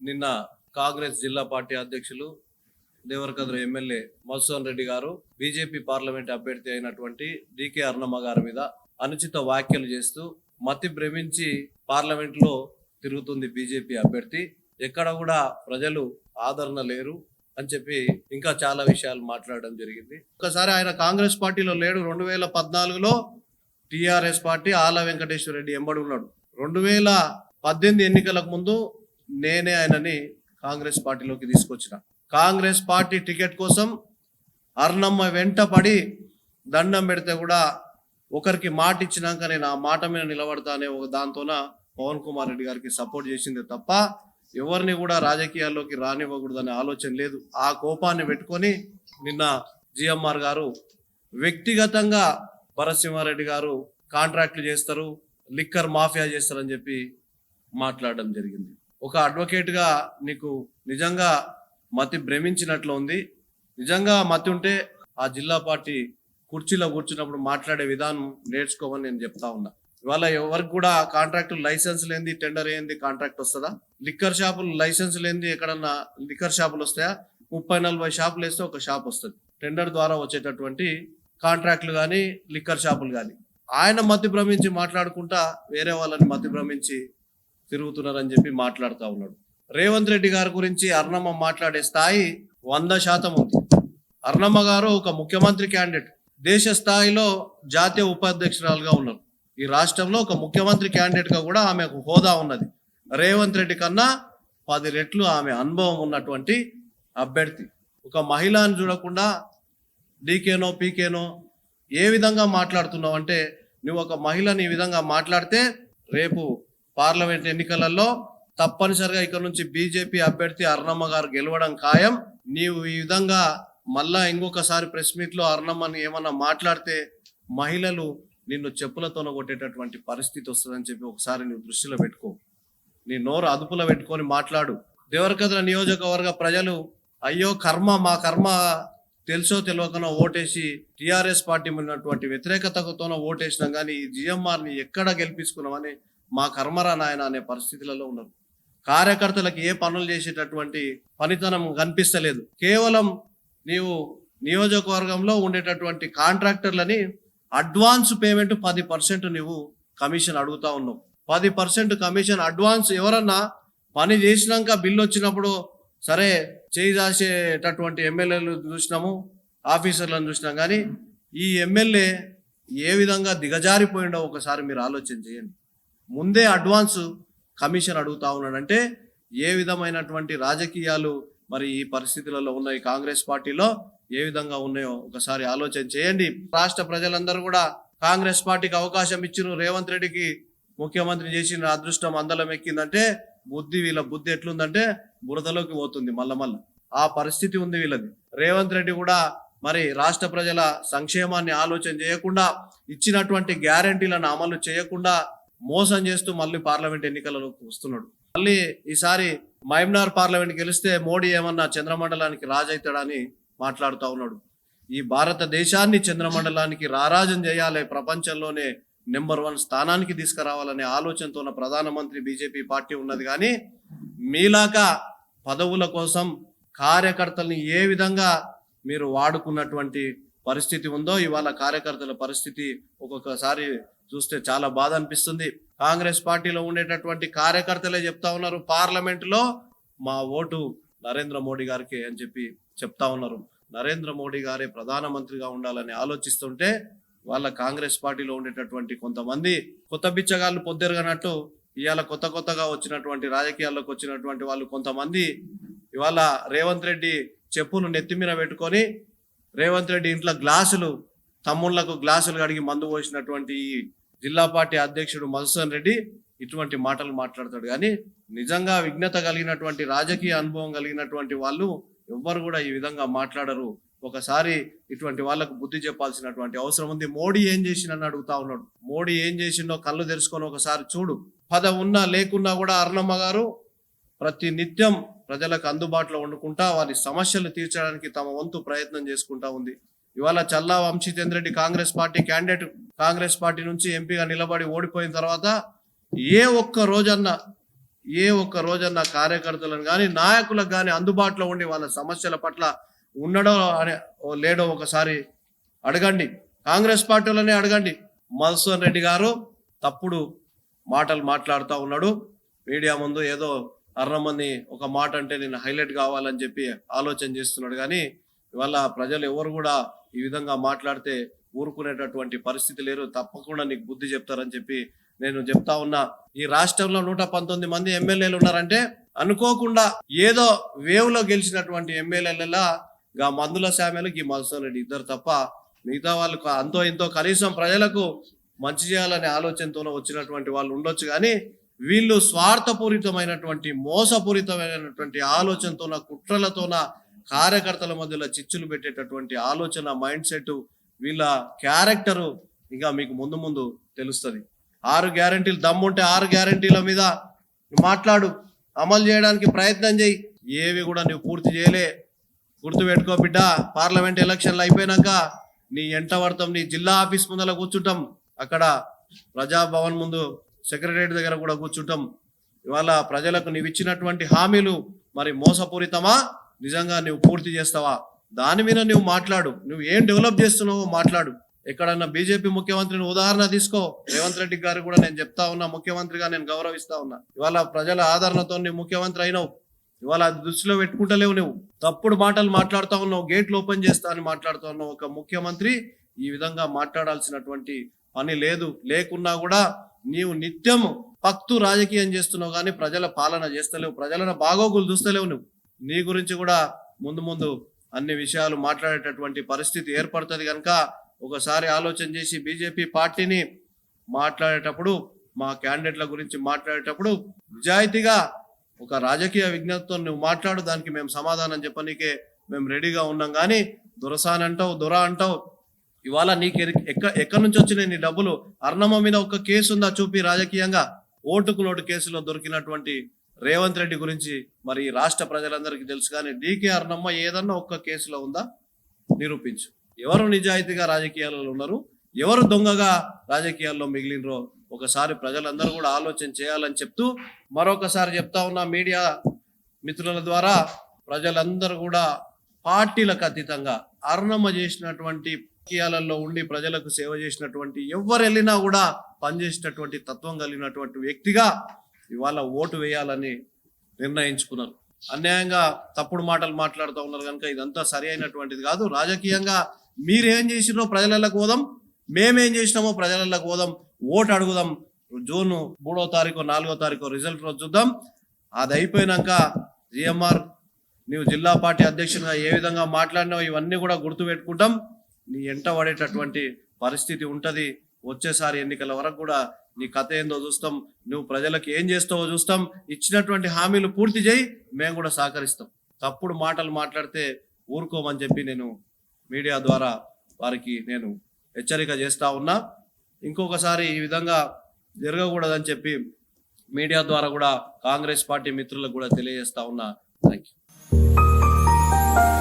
నిన్న కాంగ్రెస్ జిల్లా పార్టీ అధ్యక్షులు దేవరకద్ర ఎమ్మెల్యే మధుసూదన్ రెడ్డి గారు బీజేపీ పార్లమెంట్ అభ్యర్థి అయినటువంటి డికే అర్ణమ్మ గారి మీద అనుచిత వ్యాఖ్యలు చేస్తూ మతి భ్రమించి పార్లమెంట్లో తిరుగుతుంది బీజేపీ అభ్యర్థి. ఎక్కడ కూడా ప్రజలు ఆదరణ లేరు అని చెప్పి ఇంకా చాలా విషయాలు మాట్లాడడం జరిగింది. ఒకసారి ఆయన కాంగ్రెస్ పార్టీలో లేడు. రెండు వేల పద్నాలుగులో టిఆర్ఎస్ పార్టీ ఆల వెంకటేశ్వర రెడ్డి ఎంబడి ఉన్నాడు. రెండు వేల పద్దెనిమిది ఎన్నికలకు ముందు నేనే ఆయనని కాంగ్రెస్ పార్టీలోకి తీసుకొచ్చిన. కాంగ్రెస్ పార్టీ టికెట్ కోసం అర్ణమ్మ వెంటపడి దండం పెడితే కూడా ఒకరికి మాట ఇచ్చినాక నేను ఆ మాట మీద నిలబడతా అనే ఒక దాంతోన పవన్ కుమార్ రెడ్డి గారికి సపోర్ట్ చేసిందే తప్ప ఎవరిని కూడా రాజకీయాల్లోకి రానివ్వకూడదనే ఆలోచన లేదు. ఆ కోపాన్ని పెట్టుకొని నిన్న జిఎంఆర్ గారు వ్యక్తిగతంగా భరసింహారెడ్డి గారు కాంట్రాక్ట్లు చేస్తారు లిక్కర్ మాఫియా చేస్తారని చెప్పి మాట్లాడడం జరిగింది. ఒక అడ్వకేట్గా నీకు నిజంగా మతి భ్రమించినట్లు ఉంది. నిజంగా మతి ఉంటే ఆ జిల్లా పార్టీ కుర్చీలో కూర్చున్నప్పుడు మాట్లాడే విధానం నేర్చుకోమని నేను చెప్తా ఉన్నా. ఇవాళ ఎవరికి కూడా కాంట్రాక్ట్ లైసెన్స్ లేని టెండర్ ఏంది కాంట్రాక్ట్ వస్తుందా? లిక్కర్ షాపులు లైసెన్స్ లేని ఎక్కడన్నా లిక్కర్ షాపులు వస్తాయా? ముప్పై నలభై షాపులు వేస్తే ఒక షాప్ వస్తుంది. టెండర్ ద్వారా వచ్చేటటువంటి కాంట్రాక్ట్లు కానీ లిక్కర్ షాపులు కానీ ఆయన మతి భ్రమించి మాట్లాడుకుంటా వేరే వాళ్ళని మతి భ్రమించి తిరుగుతున్నారని చెప్పి మాట్లాడుతూ ఉన్నాడు. రేవంత్ రెడ్డి గారి గురించి అర్ణమ్మ మాట్లాడే స్థాయి వంద శాతం ఉంది. అర్ణమ్మ గారు ఒక ముఖ్యమంత్రి క్యాండిడేట్. దేశ స్థాయిలో జాతీయ ఉపాధ్యక్షురాలుగా ఉన్నారు. ఈ రాష్ట్రంలో ఒక ముఖ్యమంత్రి క్యాండిడేట్గా కూడా ఆమెకు హోదా ఉన్నది. రేవంత్ రెడ్డి కన్నా పది రెట్లు ఆమె అనుభవం ఉన్నటువంటి అభ్యర్థి. ఒక మహిళను చూడకుండా డీకేనో పీకేనో ఏ విధంగా మాట్లాడుతున్నావు అంటే నువ్వు ఒక మహిళని ఈ విధంగా మాట్లాడితే రేపు పార్లమెంట్ ఎన్నికలలో తప్పనిసరిగా ఇక్కడ నుంచి బీజేపీ అభ్యర్థి అర్ణమ్మ గారు గెలవడం ఖాయం. నీవు ఈ విధంగా మళ్ళా ఇంకొకసారి ప్రెస్ మీట్లో అర్ణమ్మని ఏమన్నా మాట్లాడితే మహిళలు నిన్ను చెప్పులతోన కొట్టేటటువంటి పరిస్థితి వస్తుందని చెప్పి ఒకసారి నువ్వు దృష్టిలో పెట్టుకో. నీ నోరు అదుపులో పెట్టుకొని మాట్లాడు. దేవరకద్ర నియోజకవర్గ ప్రజలు అయ్యో కర్మ మా కర్మ తెలుసో తెలియకనో ఓటేసి టిఆర్ఎస్ పార్టీ ఉన్నటువంటి వ్యతిరేకతతోనో ఓటేసినాం కానీ ఈ జిఎంఆర్ని ఎక్కడ గెలిపించుకున్నామని మా కర్మరా నాయన అనే పరిస్థితులలో ఉన్నారు. కార్యకర్తలకు ఏ పనులు చేసేటటువంటి పనితనం కనిపిస్తలేదు. కేవలం నీవు నియోజకవర్గంలో ఉండేటటువంటి కాంట్రాక్టర్లని అడ్వాన్స్ పేమెంట్ పది పర్సెంట్ నువ్వు కమిషన్ అడుగుతా ఉన్నావు. పది పర్సెంట్ కమిషన్ అడ్వాన్స్ ఎవరన్నా పని చేసినాక బిల్లు వచ్చినప్పుడు సరే చేయి దాచేటటువంటి ఎమ్మెల్యేలు చూసినాము ఆఫీసర్లను చూసినాం. కానీ ఈ ఎమ్మెల్యే ఏ విధంగా దిగజారిపోయిండో ఒకసారి మీరు ఆలోచన చేయండి. ముందే అడ్వాన్స్ కమిషన్ అడుగుతా ఉన్నాడంటే ఏ విధమైనటువంటి రాజకీయాలు మరి ఈ పరిస్థితులలో ఉన్నాయి కాంగ్రెస్ పార్టీలో ఏ విధంగా ఉన్నాయో ఒకసారి ఆలోచన చేయండి. రాష్ట్ర ప్రజలందరూ కూడా కాంగ్రెస్ పార్టీకి అవకాశం ఇచ్చిన రేవంత్ రెడ్డికి ముఖ్యమంత్రి చేసిన అదృష్టం అందలం ఎక్కిందంటే బుద్ధి వీళ్ళ బుద్ధి ఎట్లుందంటే బురదలోకి పోతుంది మల్ల మల్ల. ఆ పరిస్థితి ఉంది వీళ్ళది. రేవంత్ రెడ్డి కూడా మరి రాష్ట్ర ప్రజల సంక్షేమాన్ని ఆలోచన చేయకుండా ఇచ్చినటువంటి గ్యారంటీలను అమలు చేయకుండా మోసం చేస్తూ మళ్ళీ పార్లమెంట్ ఎన్నికలలోకి వస్తున్నాడు. మళ్ళీ ఈసారి మైమ్నార్ పార్లమెంట్ గెలిస్తే మోడీ ఏమన్నా చంద్రమండలానికి రాజైతాడని మాట్లాడుతూ ఉన్నాడు. ఈ భారతదేశాన్ని చంద్రమండలానికి రారాజం చేయాలి ప్రపంచంలోనే నెంబర్ వన్ స్థానానికి తీసుకురావాలనే ఆలోచనతో ఉన్న ప్రధానమంత్రి బీజేపీ పార్టీ ఉన్నది. కానీ మీలాగా పదవుల కోసం కార్యకర్తల్ని ఏ విధంగా మీరు వాడుకున్నటువంటి పరిస్థితి ఉందో ఇవాళ కార్యకర్తల పరిస్థితి ఒక్కొక్కసారి చూస్తే చాలా బాధ అనిపిస్తుంది. కాంగ్రెస్ పార్టీలో ఉండేటటువంటి కార్యకర్తలే చెప్తా ఉన్నారు. పార్లమెంట్లో మా ఓటు నరేంద్ర మోడీ గారికి అని చెప్పి చెప్తా ఉన్నారు. నరేంద్ర మోడీ గారే ప్రధానమంత్రిగా ఉండాలని ఆలోచిస్తుంటే వాళ్ళ కాంగ్రెస్ పార్టీలో ఉండేటటువంటి కొంతమంది కొత్త బిచ్చగాళ్ళు పొద్దెరగనట్టు ఇవాళ కొత్త కొత్తగా వచ్చినటువంటి రాజకీయాల్లోకి వచ్చినటువంటి వాళ్ళు కొంతమంది ఇవాళ రేవంత్ రెడ్డి చెప్పులు నెత్తిమీన పెట్టుకొని రేవంత్ రెడ్డి ఇంట్లో గ్లాసులు తమ్ముళ్ళకు గ్లాసులు కడిగి మందు పోసినటువంటి ఈ జిల్లా పార్టీ అధ్యక్షుడు మధుసూన్ రెడ్డి ఇటువంటి మాటలు మాట్లాడతాడు. కానీ నిజంగా విఘ్నత కలిగినటువంటి రాజకీయ అనుభవం కలిగినటువంటి వాళ్ళు ఎవ్వరు కూడా ఈ విధంగా మాట్లాడరు. ఒకసారి ఇటువంటి వాళ్ళకు బుద్ధి చెప్పాల్సినటువంటి అవసరం ఉంది. మోడీ ఏం చేసిందని అడుగుతా ఉన్నాడు. మోడీ ఏం చేసిండో కళ్ళు తెరుచుకొని ఒకసారి చూడు. పద ఉన్నా లేకున్నా కూడా అరుణమ్మ గారు ప్రతి నిత్యం ప్రజలకు అందుబాటులో వండుకుంటా వారి సమస్యలు తీర్చడానికి తమ వంతు ప్రయత్నం చేసుకుంటా ఉంది. ఇవాళ Challa Vamshichand Reddy Congress party candidate Congress party నుంచి ఎంపీగా నిలబడి ఓడిపోయిన తర్వాత ఏ ఒక్క రోజన్నా ఏ ఒక్క రోజన్న కార్యకర్తలను కానీ నాయకులకు కానీ అందుబాటులో ఉండి వాళ్ళ సమస్యల పట్ల ఉండడో అనే ఓ లేడో ఒకసారి అడగండి. కాంగ్రెస్ పార్టీలోనే అడగండి. మధుసూదన్ రెడ్డి గారు తప్పుడు మాటలు మాట్లాడుతూ ఉన్నాడు. మీడియా ముందు ఏదో అర్ణమంది ఒక మాట అంటే నేను హైలైట్ కావాలని చెప్పి ఆలోచన చేస్తున్నాడు. కానీ ఇవాళ ప్రజలు ఎవరు కూడా ఈ విధంగా మాట్లాడితే ఊరుకునేటటువంటి పరిస్థితి లేరు. తప్పకుండా నీకు బుద్ధి చెప్తారని చెప్పి నేను చెప్తా ఉన్నా. ఈ రాష్ట్రంలో నూట పంతొమ్మిది మంది ఎమ్మెల్యేలు ఉన్నారంటే అనుకోకుండా ఏదో వేవ్లో గెలిచినటువంటి ఎమ్మెల్యేలలో గా మందుల శామ్యాలు ఈ మధుసూదన్ ఇద్దరు తప్ప మిగతా వాళ్ళకు అంతో ఇంతో కనీసం ప్రజలకు మంచి చేయాలనే ఆలోచనతోనే వచ్చినటువంటి వాళ్ళు ఉండొచ్చు కానీ వీళ్ళు స్వార్థపూరితమైనటువంటి మోసపూరితమైనటువంటి ఆలోచనతోన కుట్రలతోన కార్యకర్తల మధ్యలో చిచ్చులు పెట్టేటటువంటి ఆలోచన మైండ్ సెట్ వీళ్ళ క్యారెక్టరు ఇంకా మీకు ముందు ముందు తెలుస్తుంది. ఆరు గ్యారంటీలు దమ్ముంటే ఆరు గ్యారంటీల మీద మాట్లాడు అమలు చేయడానికి ప్రయత్నం చేయి. ఏవి కూడా నువ్వు పూర్తి చేయలే. గుర్తు పెట్టుకో బిడ్డ పార్లమెంట్ ఎలక్షన్లు అయిపోయినాక నీ ఎంట పడతాం నీ జిల్లా ఆఫీస్ ముందర కూర్చుంటాం. అక్కడ ప్రజాభవన్ ముందు సెక్రటరేట్ దగ్గర కూడా కూర్చుంటాం. ఇవాళ ప్రజలకు నీవు ఇచ్చినటువంటి హామీలు మరి మోసపూరితమా? నిజంగా నువ్వు పూర్తి చేస్తావా? దాని మీద నువ్వు మాట్లాడు. నువ్వు ఏం డెవలప్ చేస్తున్నావో మాట్లాడు. ఎక్కడన్నా బీజేపీ ముఖ్యమంత్రిని ఉదాహరణ తీసుకో. రేవంత్ రెడ్డి గారు కూడా నేను చెప్తా ఉన్నా ముఖ్యమంత్రిగా నేను గౌరవిస్తా ఉన్నా. ఇవాళ ప్రజల ఆదరణతో నువ్వు ముఖ్యమంత్రి అయినావు. ఇవాళ అది దృష్టిలో పెట్టుకుంటలేవు నువ్వు. తప్పుడు మాటలు మాట్లాడుతూ ఉన్నావు గేట్లు ఓపెన్ చేస్తా అని మాట్లాడుతూ ఉన్నావు. ఒక ముఖ్యమంత్రి ఈ విధంగా మాట్లాడాల్సినటువంటి పని లేదు. లేకున్నా కూడా నీవు నిత్యం పక్తు రాజకీయం చేస్తున్నావు కానీ ప్రజల పాలన చేస్తలేవు. ప్రజలను బాగోగులు చూస్తలేవు నువ్వు. నీ గురించి కూడా ముందు ముందు అన్ని విషయాలు మాట్లాడేటటువంటి పరిస్థితి ఏర్పడుతుంది కనుక ఒకసారి ఆలోచన చేసి బీజేపీ పార్టీని మాట్లాడేటప్పుడు మా క్యాండిడేట్ల గురించి మాట్లాడేటప్పుడు నిజాయితీగా ఒక రాజకీయ విజ్ఞతతో నువ్వు మాట్లాడు దానికి మేము సమాధానం చెప్పనీకే మేము రెడీగా ఉన్నాం. కానీ దొరసాన్ అంటావు దొర అంటావు. ఇవాళ నీకు ఎక్క ఎక్కడి నుంచి వచ్చినాయి నీ డబ్బులు? అర్ణమ్మ మీద ఒక కేసు ఉందా చూపి రాజకీయంగా? ఓటుకు లోటు కేసులో దొరికినటువంటి రేవంత్ రెడ్డి గురించి మరి రాష్ట్ర ప్రజలందరికీ తెలుసు కానీ డీకే అర్ణమ్మ ఏదన్నా ఒక్క కేసులో ఉందా? నిరూపించు. ఎవరు నిజాయితీగా రాజకీయాలలో ఉన్నారు? ఎవరు దొంగగా రాజకీయాల్లో మిగిలినరో ఒకసారి ప్రజలందరూ కూడా ఆలోచన చేయాలని చెప్తూ మరొకసారి చెప్తా ఉన్న మీడియా మిత్రుల ద్వారా ప్రజలందరూ కూడా పార్టీలకు అతీతంగా అర్ణమ చేసినటువంటి రాజకీయాలలో ఉండి ప్రజలకు సేవ చేసినటువంటి ఎవరు వెళ్ళినా కూడా పనిచేసినటువంటి తత్వం కలిగినటువంటి వ్యక్తిగా ఇవాళ ఓటు వేయాలని నిర్ణయించుకున్నారు. అన్యాయంగా తప్పుడు మాటలు మాట్లాడుతూ ఉన్నారు కనుక ఇదంతా సరి అయినటువంటిది కాదు. రాజకీయంగా మీరేం చేసినో ప్రజలకు పోదాం మేమేం చేసినామో ప్రజలకు పోదాం ఓటు అడుగుదాం. జూన్ మూడో తారీఖు నాలుగో తారీఖు రిజల్ట్ రోజు చూద్దాం. అది అయిపోయినాక జిఎంఆర్ నీవు జిల్లా పార్టీ అధ్యక్షునిగా ఏ విధంగా మాట్లాడినావు ఇవన్నీ కూడా గుర్తు పెట్టుకుంటాం. నీ ఎంట పడేటటువంటి పరిస్థితి ఉంటుంది. వచ్చేసారి ఎన్నికల వరకు కూడా నీ కథ ఏందో చూస్తాం. నువ్వు ప్రజలకు ఏం చేస్తావో చూస్తాం. ఇచ్చినటువంటి హామీలు పూర్తి చేయి. మేము కూడా సహకరిస్తాం. తప్పుడు మాటలు మాట్లాడితే ఊరుకోమని చెప్పి నేను మీడియా ద్వారా వారికి నేను హెచ్చరిక చేస్తా ఉన్నా. ఇంకొకసారి ఈ విధంగా జరగకూడదని చెప్పి మీడియా ద్వారా కూడా కాంగ్రెస్ పార్టీ మిత్రులకు కూడా తెలియజేస్తా ఉన్నా. Thank you